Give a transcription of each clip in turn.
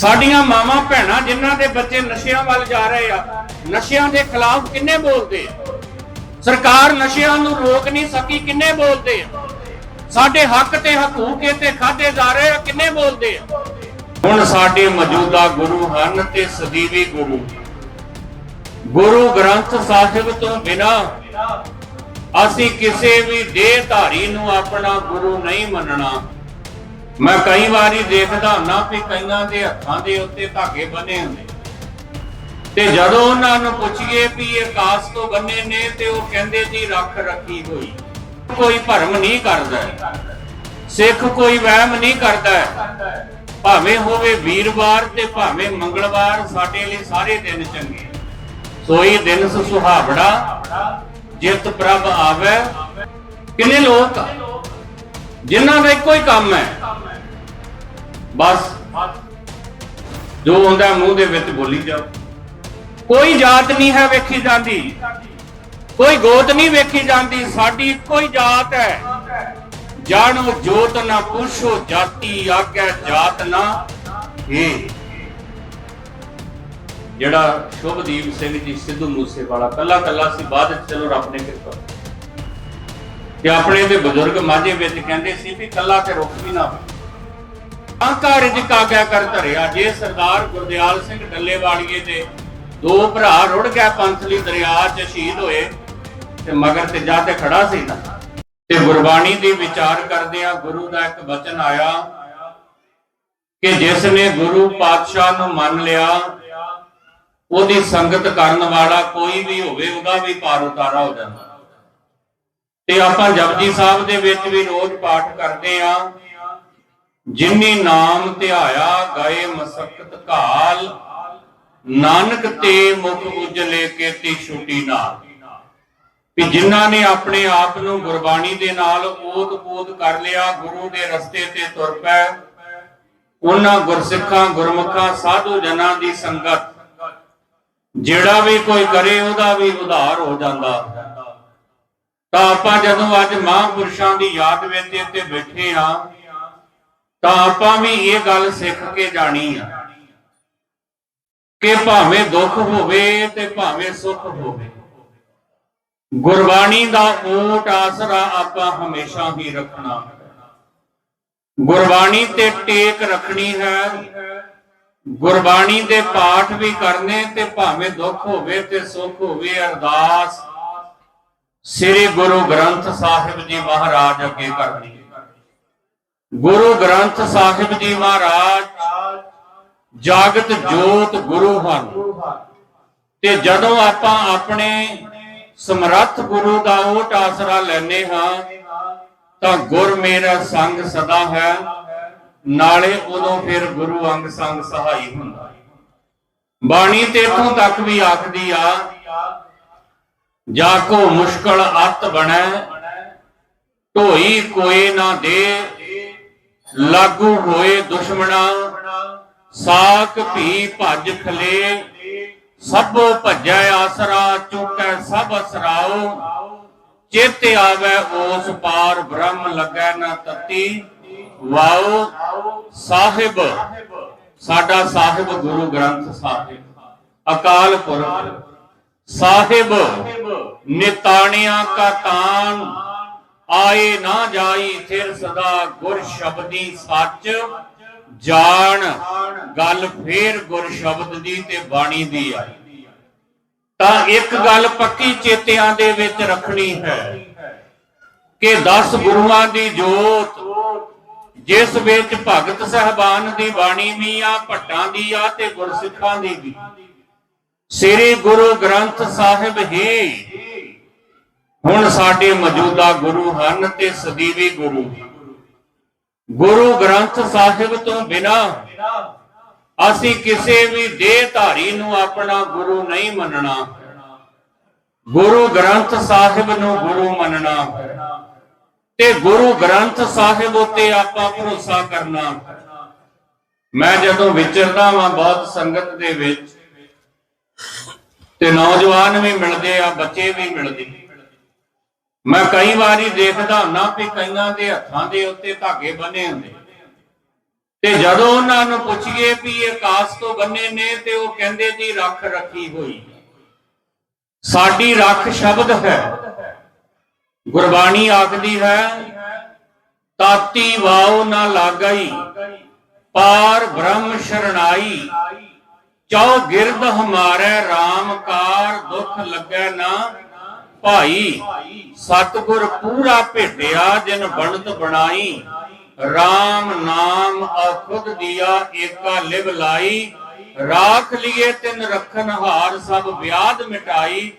ਸਾਡੀਆਂ ਮਾਵਾਂ ਭੈਣਾਂ ਜਿਨ੍ਹਾਂ ਦੇ ਬੱਚੇ ਨਸ਼ਿਆਂ ਵੱਲ ਜਾ ਰਹੇ ਆ, ਨਸ਼ਿਆਂ ਦੇ ਖਿਲਾਫ ਕਿੰਨੇ ਬੋਲਦੇ ਆ? ਸਰਕਾਰ ਨਸ਼ਿਆਂ ਨੂੰ ਰੋਕ ਨਹੀਂ ਸਕੀ, ਕਿੰਨੇ ਬੋਲਦੇ ਆ? ਸਾਡੇ ਹੱਕ ਤੇ ਹਕੂਕ ਤੇ ਖਾਦੇ ਜਾ ਰਹੇ ਆ, ਕਿੰਨੇ ਬੋਲਦੇ ਆ? ਹੁਣ ਸਾਡੇ ਮੌਜੂਦਾ ਗੁਰੂ ਹਨ ਤੇ ਸਦੀਵੀ ਗੁਰੂ। ਗੁਰੂ ਗ੍ਰੰਥ ਸਾਹਿਬ ਤੋਂ ਬਿਨਾ ਅਸੀਂ ਕਿਸੇ ਵੀ ਦੇਹਧਾਰੀ ਨੂੰ ਆਪਣਾ ਗੁਰੂ ਨਹੀਂ ਮੰਨਣਾ। ਮੈਂ ਕਈ ਵਾਰੀ ਦੇਖਦਾ ਹੁੰਨਾ ਵੀ ਕਈਆਂ ਦੇ ਹੱਥਾਂ ਦੇ ਉੱਤੇ ਧਾਗੇ ਬੰਨੇ ਹੁੰਦੇ। ਤੇ ਜਦੋਂ ਉਹਨਾਂ ਨੂੰ ਪੁੱਛੀਏ ਵੀ ਇਹ ਕਾਸ ਤੋਂ ਬੰਨੇ ਨੇ ਤੇ ਉਹ ਕਹਿੰਦੇ ਜੀ ਰੱਖ ਰੱਖੀ ਹੋਈ। ਕੋਈ ਭਰਮ ਨਹੀਂ ਕਰਦਾ। ਸਿੱਖ ਕੋਈ ਵਹਿਮ ਨਹੀਂ ਕਰਦਾ। ਭਾਵੇਂ ਹੋਵੇ ਵੀਰਵਾਰ ਤੇ ਭਾਵੇਂ ਮੰਗਲਵਾਰ, ਸਾਡੇ ਲਈ ਸਾਰੇ ਦਿਨ ਚੰਗੇ। ਸੋਈ ਦਿਨ ਸੁਹਾਵੜਾ ਜਿਤ ਪ੍ਰਭ ਆਵੇ। ਕਿੰਨੇ ਲੋਕ ਆ? ਜਿਨ੍ਹਾਂ ਦਾ ਇੱਕੋ ਹੀ ਕੰਮ ਹੈ। ਬਸ। ਜੋ ਹੁੰਦਾ ਮੂੰਹ ਦੇ ਵਿੱਚ ਬੋਲੀ ਜਾਓ। ਕੋਈ ਜਾਤ ਨਹੀਂ ਹੈ ਵੇਖੀ ਜਾਂਦੀ। ਕੋਈ ਗੋਤ ਨਹੀਂ ਵੇਖੀ ਜਾਂਦੀ। ਸਾਡੀ ਕੋਈ ਜਾਤ ਹੈ। ਜਾਣੋ ਜੋਤ ਨਾ ਪੁੱਛੋ, ਜਾਤੀ ਆਗੈ ਜਾਤ ਨਾ ਇਹ ਜਿਹੜਾ ਸ਼ੁਭਦੀਪ ਸਿੰਘ ਜੀ ਸਿੱਧੂ ਮੂਸੇ ਵਾਲਾ ਕੱਲਾ ਕੱਲਾ ਸੀ, ਬਾਅਦ ਵਿੱਚ ਚਲੋ ਰੱਬ ਨੇ ਕਿਰਪਾ ਤੇ ਆਪਣੇ ਦੇ ਬਜ਼ੁਰਗ ਮਾਝੇ ਵਿੱਚ ਕਹਿੰਦੇ ਸੀ ਵੀ ਕੱਲਾ ਤੇ ਰੁੱਖ ਵੀ ਨਾ ਹੋਵੇ। ਅਹੰਕਾਰ ਜਿ ਗਿਆ ਕਰ ਧਰਿਆ, ਜੇ ਸਰਦਾਰ ਗੁਰਦਿਆਲ ਸਿੰਘ ਡੱਲੇਵਾਲੀਏ ਦੇ ਦੋ ਭਰਾ ਰੁੜ ਗਏ ਪੰਥਲੀ ਦਰਿਆ 'ਚ ਸ਼ਹੀਦ ਹੋਏ ਤੇ ਮਗਰ ਤੇ ਜਾ ਤੇ ਖੜਾ ਸੀ ਨਾ। ਤੇ ਗੁਰਬਾਣੀ ਦੀ ਵਿਚਾਰ ਕਰਦੇ ਗੁਰੂ ਦਾ ਇੱਕ ਬਚਨ ਆਇਆ ਕਿ ਜਿਸ ਨੇ ਗੁਰੂ ਪਾਤਸ਼ਾਹ ਨੂੰ ਮੰਨ ਲਿਆ, ਉਹਦੀ ਸੰਗਤ ਕਰਨ ਵਾਲਾ ਕੋਈ ਵੀ ਹੋਵੇ, ਉਹਦਾ ਵੀ ਪਾਰ ਉਤਾਰਾ ਹੋ ਜਾਂਦਾ। ਤੇ ਆਪਾਂ ਜਪਜੀ ਸਾਹਿਬ ਦੇ ਵਿੱਚ ਵੀ ਰੋਜ਼ ਪਾਠ ਕਰਦੇ ਆ ਜਿਨੀ ਨਾਮ ਧਿਆਇਆ ਗਏ ਮਸਕਤ ਘਾਲ, ਨਾਨਕ ਤੇ ਮੁਖ ਉਜਲੇ ਕੇਤੀ ਛੁਟੀ ਨਾਲ। ਕਿ ਜਿਨ੍ਹਾਂ ਨੇ ਆਪਣੇ ਆਪ ਨੂੰ ਗੁਰਬਾਣੀ ਦੇ ਨਾਲ ਓਤ-ਪੋਤ ਕਰ ਲਿਆ, ਗੁਰੂ ਦੇ ਰਸਤੇ ਤੇ ਤੁਰ ਪਏ ਉਹਨਾਂ ਗੁਰਸਿੱਖਾਂ, ਗੁਰਮੁਖਾਂ, ਸਾਧੂ ਜਨਾਂ ਦੀ ਸੰਗਤ, ਜਿਹੜਾ ਵੀ ਕੋਈ ਕਰੇ, ਉਹਦਾ ਵੀ ਉਧਾਰ ਹੋ ਜਾਂਦਾ। ਤਾਂ ਆਪਾਂ ਜਦੋਂ ਅੱਜ ਮਹਾਂਪੁਰਸ਼ਾਂ ਦੀ ਯਾਦ ਵਿੱਚ ਇੱਥੇ ਬੈਠੇ ਆ ਤਾਂ ਆਪਾਂ ਵੀ ਇਹ ਗੱਲ ਸਿੱਖ ਕੇ ਜਾਣੀ ਆ ਕਿ ਭਾਵੇਂ ਦੁੱਖ ਹੋਵੇ ਤੇ ਭਾਵੇਂ ਸੁੱਖ ਹੋਵੇ। ਗੁਰਬਾਣੀ ਦਾ ਓਟ ਆਸਰਾ ਆਪਾਂ ਹਮੇਸ਼ਾ ਹੀ ਰੱਖਣਾ। ਗੁਰਬਾਣੀ ਤੇ ਟੇਕ ਰੱਖਣੀ ਹੈ। ਗੁਰਬਾਣੀ ਦੇ ਪਾਠ ਵੀ ਕਰਨੇ ਤੇ ਭਾਵੇਂ ਦੁੱਖ ਹੋਵੇ ਤੇ ਸੁੱਖ ਹੋਵੇ, ਅਰਦਾਸ ਸ੍ਰੀ ਗੁਰੂ ਗ੍ਰੰਥ ਸਾਹਿਬ ਜੀ ਮਹਾਰਾਜ ਅੱਗੇ ਕਰਨੀ ਗੁਰੂ ਗ੍ਰੰਥ ਸਾਹਿਬ ਜੀ ਮਹਾਰਾਜ, ਜਾਗਤ ਜੋਤ ਗੁਰੂ ਹਨ। ਤੇ ਜਦੋਂ ਆਪਾਂ ਆਪਣੇ ਸਮਰੱਥ ਗੁਰੂ ਦਾ ਓਟ ਆਸਰਾ ਲੈਨੇ ਹਾਂ, ਤਾਂ ਗੁਰ ਮੇਰਾ ਸੰਗ ਸਦਾ ਹੈ, ਨਾਲੇ ਉਦੋਂ ਫਿਰ ਗੁਰੂ ਅੰਗ ਸੰਗ ਸਹਾਈ ਹੁੰਦਾ। ਬਾਣੀ ਤੇ ਇਥੋਂ ਤੱਕ ਵੀ ਆਖਦੀ ਆ, ਜਾ ਕੋ ਮੁਸ਼ਕਲ ਅਤ ਬਣੈ, ਢੋਈ ਕੋਏ ਨਾ ਦੇ ਲਾਗੂ ਹੋਏ ਦੁਸ਼ਮਣਾ ਸਾਖ ਭੀ ਭੱਜ ਖਲੇ, ਸਭੋ ਭੱਜੈ ਆਸਰਾ, ਚੁਕੈ ਸਭ ਅਸਰਾਓ ਚਿਤ ਆਵੇ ਉਸ ਪਾਰ, ਬ੍ਰਹਮ ਲੱਗੈ ਨਾ ਤਤੀ। ਵਾਓ, ਸਾਹਿਬ, ਸਾਡਾ ਸਾਹਿਬ ਗੁਰੂ ਗ੍ਰੰਥ ਸਾਹਿਬ। ਅਕਾਲ ਪੁਰਖ, ਸਾਹਿਬ, ਨਿਤਾਣਿਆ ਕਾ ਤਾਨ ਆਏ ਨਾ ਜਾਈ ਫਿਰ ਸਦਾ ਗੁਰ ਸ਼ਬਦੀ ਸੱਚ, ਜਾਣ ਗੱਲ ਫੇਰ ਗੁਰ ਸ਼ਬਦ ਦੀ ਤੇ ਬਾਣੀ ਦੀ ਆਈ। ਤਾਂ ਇੱਕ ਗੱਲ ਪੱਕੀ ਚੇਤਿਆਂ ਦੇ ਵਿੱਚ ਰੱਖਣੀ ਹੈ ਕਿ 10 ਗੁਰੂਆਂ ਦੀ ਜੋਤ, ਜਿਸ ਵਿੱਚ ਭਗਤ ਸਹਿਬਾਨ ਦੀ ਬਾਣੀ ਵੀ ਆ, ਭੱਟਾਂ ਦੀ ਆ ਤੇ ਗੁਰਸਿੱਖਾਂ ਦੀ ਵੀ। ਸ੍ਰੀ ਗੁਰੂ ਗ੍ਰੰਥ ਸਾਹਿਬ ਹੀ ਹੁਣ ਸਾਡੇ ਮੌਜੂਦਾ ਗੁਰੂ ਹਨ ਤੇ ਸਦੀਵੀ ਗੁਰੂ ਗੁਰੂ ਗ੍ਰੰਥ ਸਾਹਿਬ ਤੋਂ ਬਿਨਾ ਅਸੀਂ ਕਿਸੇ ਵੀ ਦੇਹਧਾਰੀ ਨੂੰ ਆਪਣਾ ਗੁਰੂ ਨਹੀਂ ਮੰਨਣਾ। ਗੁਰੂ ਗ੍ਰੰਥ ਸਾਹਿਬ ਨੂੰ ਗੁਰੂ ਮੰਨਣਾ ਤੇ ਗੁਰੂ ਗ੍ਰੰਥ ਸਾਹਿਬ ਉਤੇ ਆਪਾਂ ਭਰੋਸਾ ਕਰਨਾ। ਮੈਂ ਜਦੋਂ ਵਿਚਰਦਾ ਵਾਂ ਬਹੁਤ ਸੰਗਤ ਦੇ ਵਿੱਚ ਤੇ ਨੌਜਵਾਨ ਵੀ ਮਿਲਦੇ ਆ, ਬੱਚੇ ਵੀ ਮਿਲਦੇ। ਮੈਂ ਕਈ ਵਾਰੀ ਦੇਖਦਾ ਹੁੰਨਾ ਵੀ ਕਈਆਂ ਦੇ ਹੱਥਾਂ ਦੇ ਉੱਤੇ ਧਾਗੇ ਬੰਨੇ ਹੁੰਦੇ। ਤੇ ਜਦੋਂ ਉਹਨਾਂ ਨੂੰ ਪੁੱਛੀਏ ਵੀ ਇਹ ਕਾਸ ਤੋਂ ਬੰਨੇ ਨੇ ਤੇ ਉਹ ਕਹਿੰਦੇ ਜੀ ਰੱਖ ਰੱਖੀ ਹੋਈ। ਸਾਡੀ ਰੱਖ ਸ਼ਬਦ ਹੈ। ਗੁਰਬਾਣੀ ਆਖਦੀ ਹੈ, ਤਾਤੀ ਵਾਉ ਨਾ ਲਾਗਈ, ਪਾਰ ਬ੍ਰਹਮ ਸ਼ਰਣਾਈ, ਚੌ ਗਿਰਦ ਹਮਾਰੇ RAM ਕਾਰ ਦੁੱਖ ਲੱਗੈ ਨਾ ਭਾਈ, ਸਤਗੁਰ ਪੂਰਾ ਭੇਟਿਆ, ਜਿਨ ਬਣਤ ਬਣਾਈ। RAM ਨਾਮ ਅਖੁਦ ਦਿਆ, ਏਕਾ ਲਿਵ ਲਾਈ। ਰਾਖ ਲਿਏ ਤਿਨ ਰਖਨ ਹਾਰ, ਸਭ ਵਿਆਦ ਮਿਟਾਈ।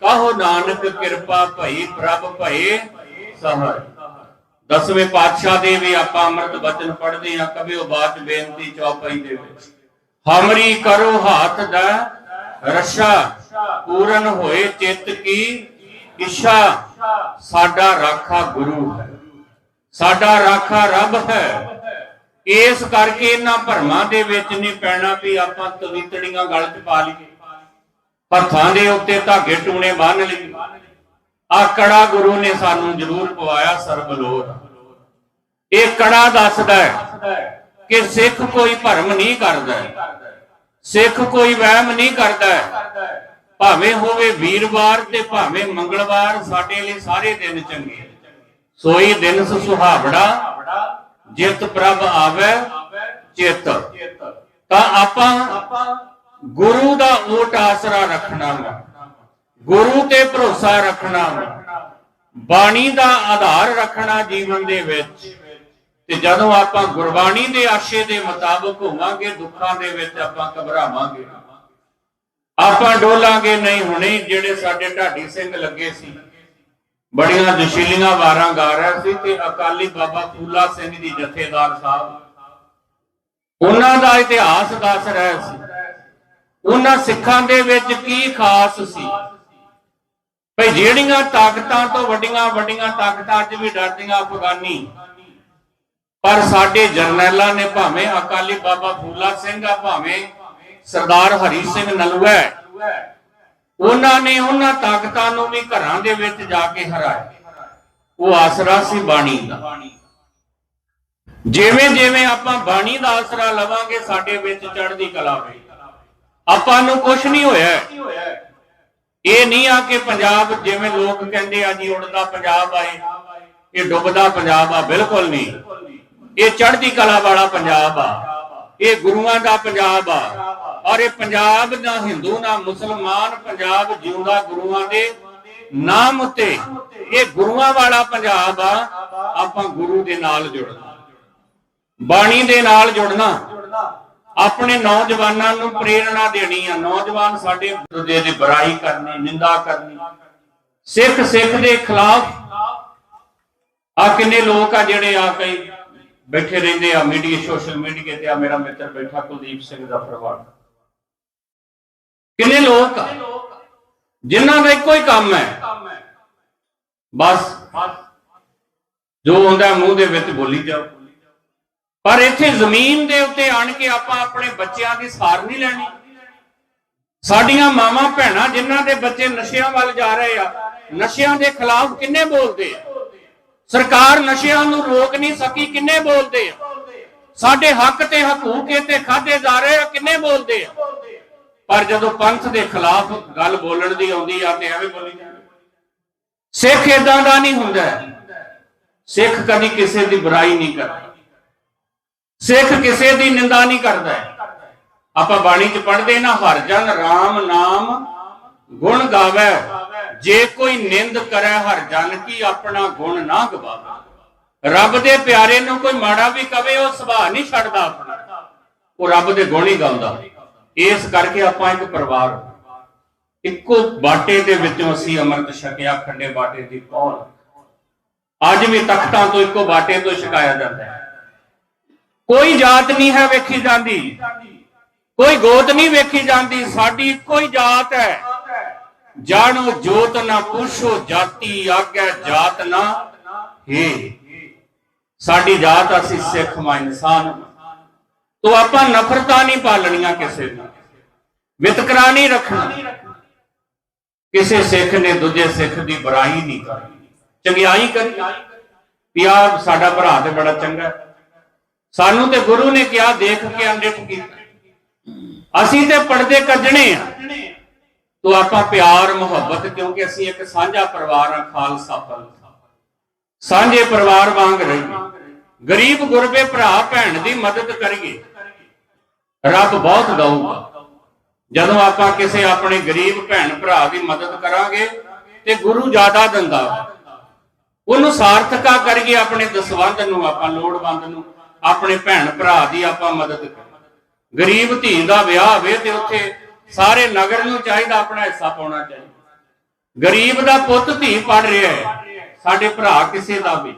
ਕਹੋ ਨਾਨਕ ਕਿਰਪਾ ਭਈ ਪ੍ਰਭ ਭਏ ਸਹਾਇ ਦਸਵੇਂ ਪਾਤਸ਼ਾਹ ਦੇ ਵੀ ਆਪਾਂ ਅੰਮ੍ਰਿਤ ਬਚਨ ਪੜ੍ਹਦੇ ਆ ਕਬਿਓ ਬਾਤ ਬੇਨਤੀ ਚੌਪਈ ਦੇ ਵਿੱਚ। ਹਮਰੀ ਕਰੋ ਹੱਥ ਦਾ ਰਸ਼ਾ, ਪੂਰਨ ਹੋਏ ਚਿੱਤ ਕੀ। ਇੱਛਾ ਸਾਡਾ ਰਾਖਾ ਗੁਰੂ ਹੈ। ਸਾਡਾ ਰਾਖਾ ਰੱਬ ਹੈ। ਇਸ ਕਰਕੇ ਇਹਨਾਂ ਭਰਮਾਂ ਦੇ ਵਿੱਚ ਨਹੀਂ ਪੈਣਾ ਵੀ ਆਪਾਂ ਤਵੀਤੜੀਆਂ ਗਲ 'ਚ ਪਾ ਲਈਏ। ਹੱਥਾਂ ਦੇ ਉੱਤੇ ਧਾਗੇ ਟੂਣੇ ਬੰਨ ਲਈ ਆ ਕੜਾ ਗੁਰੂ ਨੇ ਸਾਨੂੰ ਜ਼ਰੂਰ ਪਵਾਇਆ ਸਰਬਲੋਰ। ਇਹ ਕੜਾ ਦੱਸਦਾ ਹੈ ਕਿ ਸਿੱਖ ਕੋਈ ਭਰਮ ਨਹੀਂ ਕਰਦਾ। ਸਿੱਖ ਕੋਈ ਵਹਿਮ ਨਹੀਂ ਕਰਦਾ। ਭਾਵੇਂ ਹੋਵੇ ਵੀਰਵਾਰ ਤੇ ਭਾਵੇਂ ਮੰਗਲਵਾਰ, ਸਾਡੇ ਲਈ ਸਾਰੇ ਦਿਨ ਚੰਗੇ। ਸੋਈ ਦਿਨ ਸੁਹਾਵੜਾ ਜਿਤ ਪ੍ਰਭ ਆਵੇ, ਚਿਤ। ਤਾਂ ਆਪਾਂ ਗੁਰੂ ਦਾ ਓਟ ਆਸਰਾ ਰੱਖਣਾ ਵਾ। ਗੁਰੂ ਤੇ ਭਰੋਸਾ ਰੱਖਣਾ ਵਾ। ਬਾਣੀ ਦਾ ਆਧਾਰ ਰੱਖਣਾ ਜੀਵਨ ਦੇ ਵਿੱਚ। ਤੇ ਜਦੋਂ ਆਪਾਂ ਗੁਰਬਾਣੀ ਦੇ ਆਸ਼ੇ ਦੇ ਮੁਤਾਬਕ ਹੋਵਾਂਗੇ, ਦੁੱਖਾਂ ਦੇ ਵਿੱਚ ਆਪਾਂ ਘਬਰਾਵਾਂਗੇ ਆਪਾਂ ਡੋਲਾਂਗੇ ਨਹੀਂ ਹੁਣੇ, ਜਿਹੜੇ ਸਾਡੇ ਢਾਡੀ ਸਿੰਘ ਲੱਗੇ ਸੀ। ਬੜੀਆਂ ਜਸ਼ੀਲੀਆਂ ਵਾਰਾਂ ਗਾ ਰਿਹਾ ਸੀ ਤੇ ਅਕਾਲੀ ਬਾਬਾ ਫੂਲਾ ਸਿੰਘ ਜੀ ਜਥੇਦਾਰ ਸਾਹਿਬ। ਉਹਨਾਂ ਦਾ ਇਤਿਹਾਸ ਦੱਸ ਰਿਹਾ ਸੀ। ਉਹਨਾਂ ਸਿੱਖਾਂ ਦੇ ਵਿੱਚ ਕੀ ਖਾਸ ਸੀ? ਭਈ ਜਿਹੜੀਆਂ ਤਾਕਤਾਂ ਤੋਂ ਵੱਡੀਆਂ ਵੱਡੀਆਂ ਤਾਕਤਾਂ ਅੱਜ ਵੀ ਡਰਦੀਆਂ ਅਫਗਾਨੀ। ਪਰ ਸਾਡੇ ਜਰਨੈਲਾਂ ਨੇ ਭਾਵੇਂ ਅਕਾਲੀ ਬਾਬਾ ਫੂਲਾ ਸਿੰਘ ਆ, ਭਾਵੇਂ ਸਰਦਾਰ ਹਰੀ ਸਿੰਘ ਨਲੂਆ ਉਹਨਾਂ ਨੇ ਉਹਨਾਂ ਤਾਕਤਾਂ ਨੂੰ ਵੀ ਘਰਾਂ ਦੇ ਵਿੱਚ ਜਾ ਕੇ ਹਰਾਇਆ। ਉਹ ਆਸਰਾ ਸੀ ਬਾਣੀ ਦਾ। ਜਿਵੇਂ ਜਿਵੇਂ ਆਪਾਂ ਬਾਣੀ ਦਾ ਆਸਰਾ ਲਵਾਂਗੇ, ਸਾਡੇ ਵਿੱਚ ਚੜ੍ਹਦੀ ਕਲਾ ਹੋਈ ਆਪਾਂ ਨੂੰ ਕੁਝ ਨਹੀਂ ਹੋਇਆ। ਇਹ ਨਹੀਂ ਆ ਕਿ ਪੰਜਾਬ ਜਿਵੇਂ ਲੋਕ ਕਹਿੰਦੇ ਆ ਜੀ ਉੜਦਾ ਪੰਜਾਬ ਆਏ, ਇਹ ਡੁੱਬਦਾ ਪੰਜਾਬ ਆ, ਬਿਲਕੁਲ ਨਹੀਂ। ਇਹ ਚੜ੍ਹਦੀ ਕਲਾ ਵਾਲਾ ਪੰਜਾਬ ਆ। ਇਹ ਗੁਰੂਆਂ ਦਾ ਪੰਜਾਬ ਆ। ਔਰ ਇਹ ਪੰਜਾਬ ਨਾ ਹਿੰਦੂ, ਨਾ ਮੁਸਲਮਾਨ, ਪੰਜਾਬ ਜਿਉਂਦਾ ਗੁਰੂਆਂ ਦੇ ਨਾਮ ਉਤੇ। ਇਹ ਗੁਰੂਆਂ ਵਾਲਾ ਪੰਜਾਬ ਆ। ਆਪਾਂ ਗੁਰੂ ਦੇ ਨਾਲ ਜੁੜਨਾ। ਬਾਣੀ ਦੇ ਨਾਲ ਜੁੜਨਾ। ਆਪਣੇ ਨੌਜਵਾਨਾਂ ਨੂੰ ਪ੍ਰੇਰਣਾ ਦੇਣੀ ਆ। ਨੌਜਵਾਨ ਸਾਡੇ ਦੂਜੇ ਦੀ ਬੁਰਾਈ ਕਰਨੀ, ਨਿੰਦਾ ਕਰਨੀ। ਸਿੱਖ ਸਿੱਖ ਦੇ ਖਿਲਾਫ ਆ ਕਿੰਨੇ ਲੋਕ ਆ ਜਿਹੜੇ ਆ ਕਈ ਬੈਠੇ ਰਹਿੰਦੇ ਆ ਮੀਡੀਆ, ਸੋਸ਼ਲ ਮੀਡੀਆ ਤੇ ਆ ਮੇਰਾ ਮਿੱਤਰ ਬੈਠਾ ਕੁਲਦੀਪ ਸਿੰਘ ਦਾ ਪਰਿਵਾਰ। ਕਿੰਨੇ ਲੋਕ ਆ? ਜਿਨ੍ਹਾਂ ਦਾ ਇੱਕੋ ਹੀ ਕੰਮ ਹੈ। ਬਸ। ਜੋ ਹੁੰਦਾ ਮੂੰਹ ਦੇ ਵਿੱਚ ਬੋਲੀ ਜਾਓ। ਪਰ ਇੱਥੇ ਜ਼ਮੀਨ ਦੇ ਉੱਤੇ ਆਣ ਕੇ ਆਪਾਂ ਆਪਣੇ ਬੱਚਿਆਂ ਦੀ ਸਾਰ ਨਹੀਂ ਲੈਣੀ। ਸਾਡੀਆਂ ਮਾਵਾਂ ਭੈਣਾਂ ਜਿਨ੍ਹਾਂ ਦੇ ਬੱਚੇ ਨਸ਼ਿਆਂ ਵੱਲ ਜਾ ਰਹੇ ਆ, ਨਸ਼ਿਆਂ ਦੇ ਖਿਲਾਫ ਕਿੰਨੇ ਬੋਲਦੇ ਆ? ਸਰਕਾਰ ਨਸ਼ਿਆਂ ਨੂੰ ਰੋਕ ਨਹੀਂ ਸਕੀ, ਕਿੰਨੇ ਬੋਲਦੇ ਆ? ਸਾਡੇ ਹੱਕ ਤੇ ਹਕੂਕ ਤੇ ਖਾਦੇ ਜਾ ਰਹੇ ਆ, ਕਿੰਨੇ ਬੋਲਦੇ ਆ? ਪਰ ਜਦੋਂ ਪੰਥ ਦੇ ਖਿਲਾਫ ਗੱਲ ਬੋਲਣ ਦੀ ਆਉਂਦੀ ਆ, ਤੇ ਐਵੇਂ ਬੋਲੀ ਜਾਂਦੇ ਸਿੱਖ ਇਦਾਂ ਦਾ ਨਹੀਂ ਹੁੰਦਾ। ਸਿੱਖ ਕਦੀ ਕਿਸੇ ਦੀ ਬੁਰਾਈ ਨਹੀਂ ਕਰਦਾ। ਸਿੱਖ ਕਿਸੇ ਦੀ ਨਿੰਦਾ ਨਹੀਂ ਕਰਦਾ। ਆਪਾਂ ਬਾਣੀ 'ਚ ਪੜ੍ਹਦੇ ਨਾ, ਹਰ ਜਨ RAM ਨਾਮ ਗੁਣ ਗਾਵੇ। ਜੇ ਕੋਈ ਨਿੰਦ ਕਰੇ ਹਰ ਜਨ ਕੀ ਆਪਣਾ ਗੁਣ ਨਾ ਗਵਾਵੇ। ਰੱਬ ਦੇ ਪਿਆਰੇ ਨੂੰ ਕੋਈ ਮਾੜਾ ਵੀ ਕਵੇ, ਉਹ ਸੁਭਾਅ ਨਹੀਂ ਛੱਡਦਾ ਆਪਣਾ। ਉਹ ਰੱਬ ਦੇ ਗੁਣ ਹੀ ਗਾਉਂਦਾ। ਇਸ ਕਰਕੇ ਆਪਾਂ ਇੱਕ ਪਰਿਵਾਰ। ਇੱਕੋ ਬਾਟੇ ਦੇ ਵਿੱਚੋਂ ਅਸੀਂ ਅੰਮ੍ਰਿਤ ਛਕਿਆ, ਖੰਡੇ ਬਾਟੇ ਦੀ ਕੌਣ ਅੱਜ ਵੀ ਤਖਤਾਂ ਤੋਂ ਇੱਕੋ ਬਾਟੇ ਤੋਂ ਛਕਾਇਆ ਜਾਂਦਾ ਹੈ। ਕੋਈ ਜਾਤ ਨਹੀਂ ਹੈ ਵੇਖੀ ਜਾਂਦੀ। ਕੋਈ ਗੋਤ ਨਹੀਂ ਵੇਖੀ ਜਾਂਦੀ। ਸਾਡੀ ਇੱਕੋ ਹੀ ਜਾਤ ਹੈ। ਜਾਣੋ ਜੋਤ ਨਾ ਪੁੱਛੋ, ਜਾਤੀ ਆਗੇ ਜਾਤ ਨਾ ਹੈ। ਸਾਡੀ ਜਾਤ ਅਸੀਂ ਸਿੱਖ ਮਾ ਇਨਸਾਨ ਤੋ ਆਪਾਂ ਨਫ਼ਰਤਾਂ ਨਹੀਂ ਪਾਲਣੀਆਂ ਕਿਸੇ ਨਾਲ। ਵਿਤਕਰਾ ਨਹੀਂ ਰੱਖਣਾ। ਕਿਸੇ ਸਿੱਖ ਨੇ ਦੂਜੇ ਸਿੱਖ ਦੀ ਬੁਰਾਈ ਨਹੀਂ ਕਰਨੀ। ਚੰਗਿਆਈ ਕਰੀ। ਵੀ ਸਾਡਾ ਭਰਾ ਤੇ ਬੜਾ ਚੰਗਾ। ਸਾਨੂੰ ਤੇ ਗੁਰੂ ਨੇ ਕਿਹਾ, ਦੇਖ ਕੇ ਅੰਡਿਠ ਕੀਤਾ। ਅਸੀਂ ਤੇ ਪਰਦੇ ਕੱਢਣੇ ਆ। ਤੋ ਆਪਾਂ ਪਿਆਰ, ਮੁਹੱਬਤ, ਕਿਉਂਕਿ ਅਸੀਂ ਇੱਕ ਸਾਂਝਾ ਪਰਿਵਾਰ ਆ ਖਾਲਸਾ ਪੰਥ। ਸਾਂਝੇ ਪਰਿਵਾਰ ਵਾਂਗ ਰਹੀਏ। ਗਰੀਬ, ਗੁਰਬੇ ਭਰਾ, ਭੈਣ ਦੀ ਮਦਦ ਕਰੀਏ। ਰੱਬ ਬਹੁਤ ਦਊਗਾ। ਜਦੋਂ ਆਪਾਂ ਕਿਸੇ ਆਪਣੇ ਗਰੀਬ, ਭੈਣ, ਭਰਾ ਦੀ ਮਦਦ ਕਰਾਂਗੇ, ਤੇ ਗੁਰੂ ਜ਼ਿਆਦਾ ਦਿੰਦਾ ਵਾ। ਉਹਨੂੰ ਸਾਰਥਕਾ ਕਰੀਏ ਆਪਣੇ ਦਸਵੰਧ ਨੂੰ, ਆਪਾਂ ਲੋੜਵੰਦ ਨੂੰ, ਆਪਣੇ ਭੈਣ, ਭਰਾ ਦੀ ਆਪਾਂ ਮਦਦ ਕਰੀਏ। ਗਰੀਬ ਧੀ ਦਾ ਵਿਆਹ ਹੋਵੇ ਤੇ ਉੱਥੇ ਸਾਰੇ ਨਗਰ ਨੂੰ ਚਾਹੀਦਾ ਆਪਣਾ ਹਿੱਸਾ ਪਾਉਣਾ ਚਾਹੀਦਾ। ਗਰੀਬ ਦਾ ਪੁੱਤ ਧੀ ਪੜ ਰਿਹਾ ਹੈ, ਸਾਡੇ ਭਰਾ ਕਿਸੇ ਦਾ ਵੀ।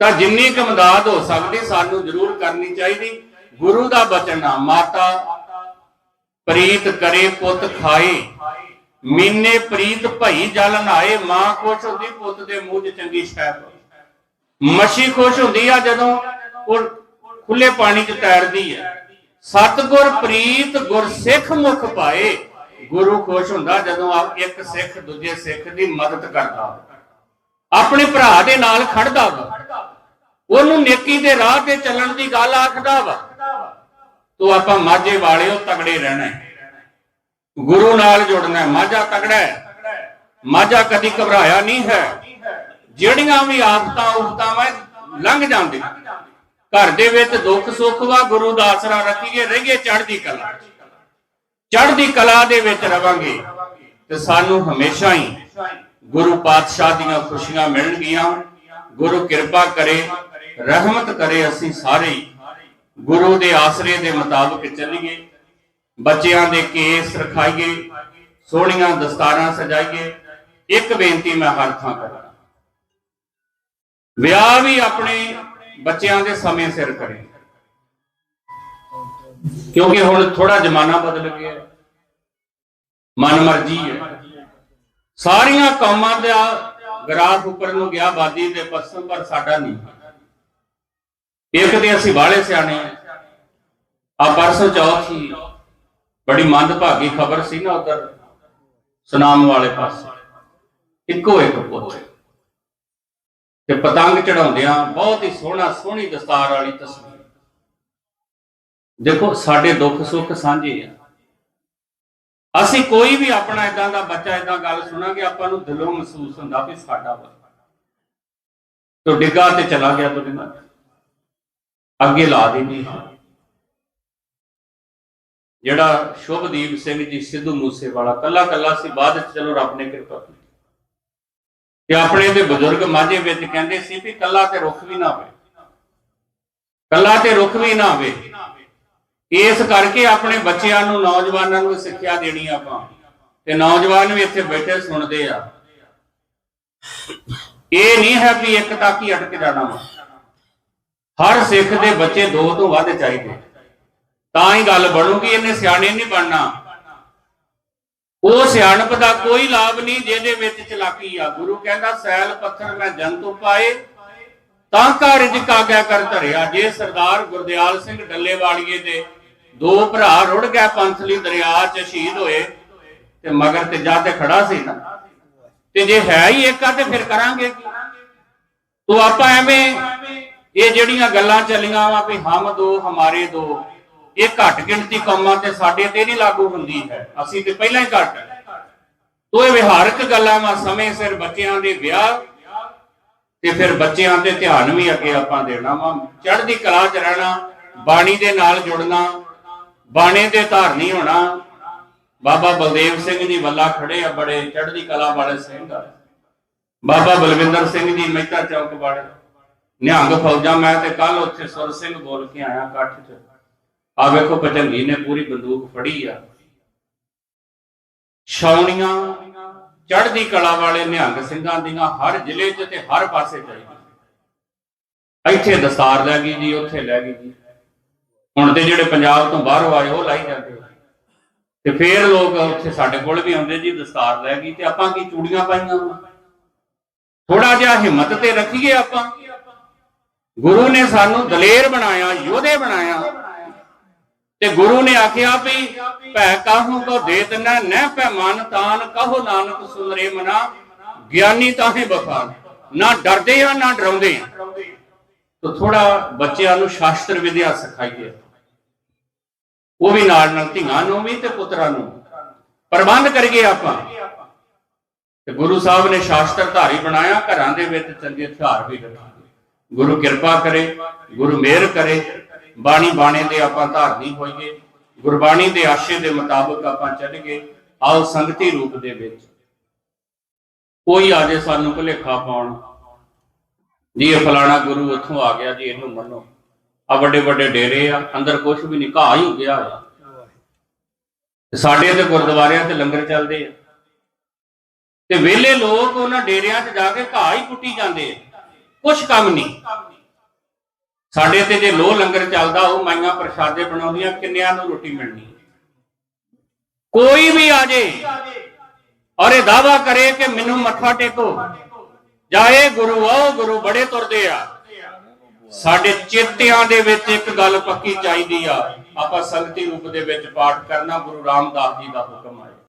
ਤਾਂ ਜਿੰਨੀ ਕੁ ਮਦਦ ਹੋ ਸਕਦੀ, ਸਾਨੂੰ ਜ਼ਰੂਰ ਕਰਨੀ ਚਾਹੀਦੀ। ਗੁਰੂ ਦਾ ਬਚਨ ਆ ਮਾਤਾ ਪ੍ਰੀਤ ਕਰੇ ਪੁੱਤ ਖਾਏ। ਮੀਨੇ ਪ੍ਰੀਤ ਭਈ ਜਲ ਨਾਏ, ਮਾਂ ਖੁਸ਼ ਹੁੰਦੀ ਪੁੱਤ ਦੇ ਮੂੰਹ 'ਚ ਚੰਗੀ ਸ਼ੈ ਮੱਛੀ ਖੁਸ਼ ਹੁੰਦੀ ਆ ਜਦੋਂ ਉਹ ਖੁੱਲੇ ਪਾਣੀ 'ਚ ਤੈਰਦੀ ਹੈ। ਸਤਗੁਰ ਪ੍ਰੀਤ ਗੁਰ ਸਿੱਖ ਮੁਖ ਪਾਏ। ਗੁਰੂ ਖੁਸ਼ ਹੁੰਦਾ ਜਦੋਂ ਆ ਇੱਕ ਸਿੱਖ ਦੂਜੇ ਸਿੱਖ ਦੀ ਮਦਦ ਕਰਦਾ। ਆਪਣੇ ਭਰਾ ਦੇ ਨਾਲ ਖੜਦਾ ਵਾ। ਉਹਨੂੰ ਨੇਕੀ ਦੇ ਰਾਹ ਤੇ ਚੱਲਣ ਦੀ ਗੱਲ ਆਖਦਾ ਵਾ। ਤੋ ਆਪਾਂ ਮਾਝੇ ਵਾਲਿਓ ਤਗੜੇ ਰਹਿਣਾ ਗੁਰੂ ਨਾਲ ਜੁੜਨਾ ਮਾਝਾ ਤਗੜਾ ਹੈ। ਮਾਝਾ ਕਦੀ ਘਬਰਾਇਆ ਨਹੀਂ ਹੈ। ਜਿਹੜੀਆਂ ਵੀ ਆਫਤਾਂ ਉਫਤਾਵਾਂ ਲੰਘ ਜਾਂਦੇ। ਘਰ ਦੇ ਵਿੱਚ ਦੁੱਖ ਸੁੱਖ ਵਾ, ਗੁਰੂ ਦਾ ਆਸਰਾ ਰੱਖੀਏ, ਰਹੀਏ ਚੜ੍ਹਦੀ ਕਲਾ। ਚੜ੍ਹਦੀ ਕਲਾ ਦੇ ਵਿੱਚ ਰਵਾਂਗੇ ਤੇ ਸਾਨੂੰ ਹਮੇਸ਼ਾ ਹੀ ਗੁਰੂ ਪਾਤਸ਼ਾਹ ਦੀਆਂ ਖੁਸ਼ੀਆਂ ਮਿਲਣਗੀਆਂ। ਗੁਰੂ ਕਿਰਪਾ ਕਰੇ, ਰਹਿਮਤ ਕਰੇ ਅਸੀਂ ਸਾਰੇ ਗੁਰੂ ਦੇ ਆਸਰੇ ਦੇ ਮੁਤਾਬਕ ਚੱਲੀਏ, ਬੱਚਿਆਂ ਦੇ ਕੇਸ ਰਖਾਈਏ, ਸੋਹਣੀਆਂ ਦਸਤਾਰਾਂ ਸਜਾਈਏ। ਇੱਕ ਬੇਨਤੀ ਮੈਂ ਹਰ ਥਾਂ ਕਰਾਂ। ਵਿਆਹ ਵੀ ਆਪਣੇ ਬੱਚਿਆਂ ਦੇ ਸਮੇਂ ਸਿਰ ਕਰੇ। ਕਿਉਂਕਿ ਹੁਣ ਥੋੜਾ ਜ਼ਮਾਨਾ ਬਦਲ ਗਿਆ ਹੈ। ਹੈ। ਸਾਰੀਆਂ ਕੌਮਾਂ ਦਾ ਗ੍ਰਾਫ ਉੱਪਰ ਨੂੰ ਗਿਆ, ਬਾਦੀ ਦੇ ਪੱਛਮ, ਪਰ ਸਾਡਾ ਨਹੀਂ। ਇੱਕ ਤੇ ਅਸੀਂ ਬਾਹਲੇ ਸਿਆਣੇ ਆ ਆ ਪਰਸੋਂ ਚੌਥ ਸੀ ਬੜੀ ਮੰਦਭਾਗੀ ਖਬਰ ਸੀ ਨਾ ਉਧਰ, ਸੁਨਾਮ ਵਾਲੇ ਪਾਸੇ। ਇੱਕੋ ਇੱਕ ਪੁੱਤ। ਤੇ ਪਤੰਗ ਚੜਾਉਂਦਿਆਂ ਬਹੁਤ ਹੀ ਸੋਹਣਾ, ਸੋਹਣੀ ਦਸਤਾਰ ਵਾਲੀ ਤਸਵੀਰ। ਦੇਖੋ, ਸਾਡੇ ਦੁੱਖ ਸੁੱਖ ਸਾਂਝੇ ਆ। ਅਸੀਂ ਕੋਈ ਵੀ ਆਪਣਾ ਇਦਾਂ ਦਾ ਬੱਚਾ ਇਦਾਂ ਗੱਲ ਸੁਣਾਂਗੇ, ਆਪਾਂ ਨੂੰ ਦਿਲੋਂ ਮਹਿਸੂਸ ਹੁੰਦਾ ਵੀ ਸਾਡਾ ਵਾ ਤੋ ਡਿੱਗਾ ਤੇ ਚਲਾ ਗਿਆ ਦੁਨੀਆ ਅੱਗੇ ਲਾ ਦੇਣੀ ਜਿਹੜਾ ਸ਼ੁਭਦੀਪ ਸਿੰਘ ਜੀ ਸਿੱਧੂ ਮੂਸੇ ਵਾਲਾ ਕੱਲਾ ਕੱਲਾ ਸੀ, ਬਾਅਦ ਚ ਚਲੋ ਰੱਬ ਨੇ ਕਿਰਪਾ ਕੀਤੀ। ਤੇ ਆਪਣੇ ਦੇ ਬਜ਼ੁਰਗ ਮਾਝੇ ਵਿੱਚ ਕਹਿੰਦੇ ਸੀ ਵੀ ਕੱਲਾ ਤੇ ਰੁੱਖ ਵੀ ਨਾ ਹੋਵੇ। ਕੱਲਾ ਤੇ ਰੁੱਖ ਵੀ ਨਾ ਹੋਵੇ। ਇਸ ਕਰਕੇ ਆਪਣੇ ਬੱਚਿਆਂ ਨੂੰ, ਨੌਜਵਾਨਾਂ ਨੂੰ ਸਿੱਖਿਆ ਦੇਣੀ ਆਪਾਂ। ਤੇ ਨੌਜਵਾਨ ਵੀ ਇੱਥੇ ਬੈਠੇ ਸੁਣਦੇ ਆ। ਇਹ ਨਹੀਂ ਹੈ ਵੀ ਇੱਕ ਤੱਕ ਹੀ ਅਟਕ ਜਾਣਾ ਵਾ। ਹਰ ਸਿੱਖ ਦੇ ਬੱਚੇ ਦੋ ਤੋਂ ਵੱਧ ਚਾਹੀਦੇ। ਤਾਂ ਹੀ ਗੱਲ ਬਣੂਗੀ ਇਹਨੇ ਸਿਆਣੇ ਨਹੀਂ ਬਣਨਾ। ਉਹ ਸਿਆਣਪ ਦਾ ਕੋਈ ਲਾਭ ਨਹੀਂ, ਜਿਹਦੇ ਵਿੱਚ ਚਲਾਕੀ ਆ। ਗੁਰੂ ਕਹਿੰਦਾ, ਸੈਲ ਪੱਥਰ ਮੈਂ ਜੰਤੂ ਪਾਏ, ਤਾਂ ਕਾ ਰਿਜਕ ਕਰ ਧਰਿਆ। ਜੇ ਸਰਦਾਰ ਗੁਰਦਿਆਲ ਸਿੰਘ ਡੱਲੇਵਾਲੀਏ ਦੇ ਦੋ ਭਰਾ ਰੁੜ ਗਏ ਪੰਥਲੀ ਦਰਿਆ 'ਚ ਸ਼ਹੀਦ ਹੋਏ, ਤੇ ਮਗਰ ਤੇ ਜਾ ਤੇ ਖੜਾ ਸੀ ਨਾ। ਤੇ ਜੇ ਹੈ ਹੀ ਇੱਕ ਆ, ਤੇ ਫਿਰ ਕਰਾਂਗੇ ਕੀ? ਤੋ ਆਪਾਂ ਐਵੇਂ ਇਹ ਜਿਹੜੀਆਂ ਗੱਲਾਂ ਚੱਲੀਆਂ ਵਾ ਵੀ ਹਮ ਦੋ, ਹਮਾਰੇ ਦੋ ਇਹ ਘੱਟ ਗਿਣਤੀ ਕੌਮਾਂ ਤੇ ਸਾਡੇ ਤੇ ਨਹੀਂ ਲਾਗੂ ਹੁੰਦੀ ਹੈ। ਅਸੀਂ ਤੇ ਪਹਿਲਾਂ ਹੀ ਘੱਟ। ਤੋ ਇਹ ਵਿਹਾਰਕ ਗੱਲਾਂ ਵਾ ਸਮੇਂ ਸਿਰ ਬੱਚਿਆਂ ਦੇ ਵਿਆਹ ਤੇ ਫਿਰ ਬੱਚਿਆਂ ਤੇ ਧਿਆਨ ਵੀ ਅੱਗੇ ਆਪਾਂ ਦੇਣਾ ਵਾ। ਚੜ੍ਹਦੀ ਕਲਾ 'ਚ ਰਹਿਣਾ, ਬਾਣੀ ਦੇ ਨਾਲ ਜੁੜਨਾ, ਬਾਣੇ ਦੇ ਧਾਰਨੀ ਹੋਣਾ। ਬਾਬਾ ਬਲਦੇਵ ਸਿੰਘ ਜੀ ਵੱਲਾ ਖੜੇ ਆ ਬੜੇ ਚੜ੍ਹਦੀ ਕਲਾ ਵਾਲੇ ਸਿੰਘ ਆ। ਬਾਬਾ ਬਲਵਿੰਦਰ ਸਿੰਘ ਜੀ ਮਹਿਤਾ ਚੌਕ ਵਾਲੇ। ਨਿਹੰਗ ਫੌਜਾਂ, ਮੈਂ ਤੇ ਕੱਲ ਉੱਥੇ ਸੁਰ ਸਿੰਘ ਬੋਲ ਕੇ ਆਇਆ ਇਕੱਠ 'ਚ। ਆ ਵੇਖੋ ਭਜੰਗੀ ਨੇ ਪੂਰੀ ਬੰਦੂਕ ਫੜੀ ਆ। ਛਾਉਣੀਆਂ ਚੜ੍ਹਦੀ ਕਲਾ ਵਾਲੇ ਨਿਹੰਗ ਸਿੰਘਾਂ ਦੀਆਂ ਹਰ ਜ਼ਿਲ੍ਹੇ 'ਚ ਤੇ ਹਰ ਪਾਸੇ ਚਾਹੀਦੀਆਂ ਇੱਥੇ ਦਸਤਾਰ ਲੈ ਗਈ ਜੀ, ਉੱਥੇ ਲੈ ਗਈ ਜੀ। ਹੁਣ ਤੇ ਜਿਹੜੇ ਪੰਜਾਬ ਤੋਂ ਬਾਹਰੋਂ ਆਏ, ਉਹ ਲਾਈ ਜਾਂਦੇ ਤੇ ਫੇਰ ਲੋਕ ਉੱਥੇ ਸਾਡੇ ਕੋਲ ਵੀ ਆਉਂਦੇ ਜੀ, ਦਸਤਾਰ ਲੈ ਗਈ ਤੇ ਆਪਾਂ ਕੀ ਚੂੜੀਆਂ ਪਾਈਆਂ ਥੋੜਾ ਜਿਹਾ ਹਿੰਮਤ ਤੇ ਰੱਖੀਏ ਆਪਾਂ। ਗੁਰੂ ਨੇ ਸਾਨੂੰ ਦਲੇਰ ਬਣਾਇਆ, ਯੋਧੇ ਬਣਾਇਆ। ਤੇ ਗੁਰੂ ਨੇ ਆਖਿਆ ਵੀ ਭੈ ਕਾਹੂ ਕੋ ਦੇਤ ਨਾ ਨਹਿ ਪੈ ਮਨ ਤਾਨ, ਕਹੋ ਨਾਨਕ ਸੁਨਰੇ ਮਨਾ। ਗਿਆਨੀ ਤਾਹੇ ਬਖਾਨ ਨਾ ਡਰਦੇ ਆ, ਨਾ ਡਰਾਉਂਦੇ ਆ। ਤਾਂ ਥੋੜਾ ਬੱਚਿਆਂ ਨੂੰ ਸ਼ਾਸਤਰ ਵਿਦਿਆ ਸਿਖਾਈਏ। ਉਹ ਵੀ ਨਾਲ ਨਾਲ ਧੀਆਂ ਨੂੰ ਵੀ ਤੇ ਪੁੱਤਰਾਂ ਨੂੰ। ਪ੍ਰਬੰਧ ਕਰੀਏ ਆਪਾਂ। ਤੇ ਗੁਰੂ ਸਾਹਿਬ ਨੇ ਸ਼ਾਸਤਰ ਧਾਰੀ ਬਣਾਇਆ, ਘਰਾਂ ਦੇ ਵਿੱਚ ਚੰਗੇ ਹਥਿਆਰ ਵੀ ਰੱਖਾਂਗੇ। ਗੁਰੂ ਕਿਰਪਾ ਕਰੇ, ਗੁਰੂ ਮਿਹਰ ਕਰੇ ਬਾਣੀ ਬਾਣੇ ਦੇ ਆਪਾਂ ਧਾਰਨੀ ਹੋਈਏ, ਗੁਰਬਾਣੀ ਦੇ ਆਸ਼ੇ ਦੇ ਮੁਤਾਬਕ ਆਪਾਂ ਚੱਲੀਏ ਆਓ ਸੰਗਤੀ ਰੂਪ ਦੇ ਵਿੱਚ। ਕੋਈ ਆਜੇ ਸਾਨੂੰ ਭੁਲੇਖਾ ਪਾਉਣ, ਜੀ ਇਹ ਫਲਾਣਾ ਗੁਰੂ ਉੱਥੋਂ ਆ ਗਿਆ ਜੀ, ਇਹਨੂੰ ਮੰਨੋ। ਆ ਵੱਡੇ ਵੱਡੇ ਡੇਰੇ ਆ, ਅੰਦਰ ਕੁਝ ਵੀ ਨਹੀਂ, ਘਾਹ ਹੀ ਉੱਗਿਆ ਹੋਇਆ। ਸਾਡੇ ਤੇ ਗੁਰਦੁਆਰਿਆਂ ਤੇ ਲੰਗਰ ਚੱਲਦੇ ਆ। ਤੇ ਵਿਹਲੇ ਲੋਕ ਉਹਨਾਂ ਡੇਰਿਆਂ 'ਚ ਜਾ ਕੇ ਘਾਹ ਹੀ ਕੁੱਟੀ ਜਾਂਦੇ ਆ। ਕੁਝ ਕੰਮ ਨਹੀਂ। ਸਾਡੇ ਤੇ ਜੇ ਲੋਹ ਲੰਗਰ ਚੱਲਦਾ, ਉਹ ਮਾਈਆਂ ਪ੍ਰਸ਼ਾਦੇ ਬਣਾਉਂਦੀਆਂ, ਕਿੰਨਿਆਂ ਨੂੰ ਰੋਟੀ ਮਿਲਣੀ ਕੋਈ ਵੀ ਆ ਜੇ, ਔਰ ਇਹ ਦਾਵਾ ਕਰੇ ਕਿ ਮੈਨੂੰ ਮੱਥਾ ਟੇਕੋ। ਜਾਏ ਗੁਰੂ, ਆਓ ਗੁਰੂ, ਬੜੇ ਤੁਰਦੇ ਆ। ਸਾਡੇ ਚੇਤਿਆਂ ਦੇ ਵਿੱਚ ਇੱਕ ਗੱਲ ਪੱਕੀ ਚਾਹੀਦੀ ਆ। ਆਪਾਂ ਸੰਗਤੀ ਰੂਪ ਦੇ ਵਿੱਚ ਪਾਠ ਕਰਨਾ ਗੁਰੂ ਰਾਮਦਾਸ ਜੀ ਦਾ ਹੁਕਮ ਹੈ